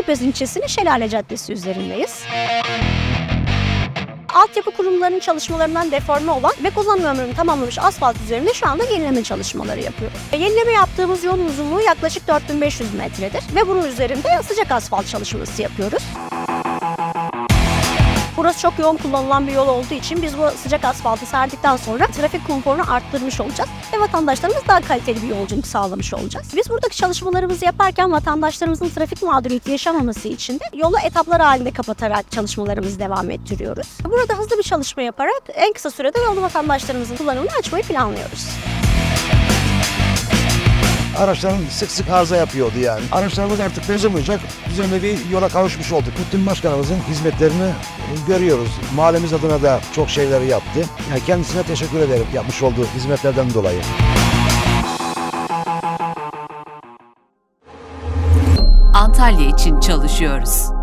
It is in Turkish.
Kepez ilçesinin Şelale Caddesi üzerindeyiz. Altyapı kurumlarının çalışmalarından deforme olan ve kullanım ömrünü tamamlamış asfalt üzerinde şu anda yenileme çalışmaları yapıyoruz. E, Yenileme yaptığımız yolun uzunluğu yaklaşık 4500 metredir ve bunun üzerinde sıcak asfalt çalışması yapıyoruz. Burası çok yoğun kullanılan bir yol olduğu için biz bu sıcak asfaltı serdikten sonra trafik konforunu arttırmış olacağız ve vatandaşlarımız daha kaliteli bir yolculuk sağlamış olacağız. Biz buradaki çalışmalarımızı yaparken vatandaşlarımızın trafik mağduriyeti yaşamaması için de yolu etaplar halinde kapatarak çalışmalarımızı devam ettiriyoruz. Burada hızlı bir çalışma yaparak en kısa sürede yolu vatandaşlarımızın kullanımını açmayı planlıyoruz. Araçların sık sık arıza yapıyordu yani. Araçlarımız artık bozulmayacak. Düzenli bir yola kavuşmuş olduk. Muhittin Başkanımızın hizmetlerini e, görüyoruz. Mahallemiz adına da çok şeyleri yaptı. Yani kendisine teşekkür ederim yapmış olduğu hizmetlerden dolayı. Antalya için çalışıyoruz.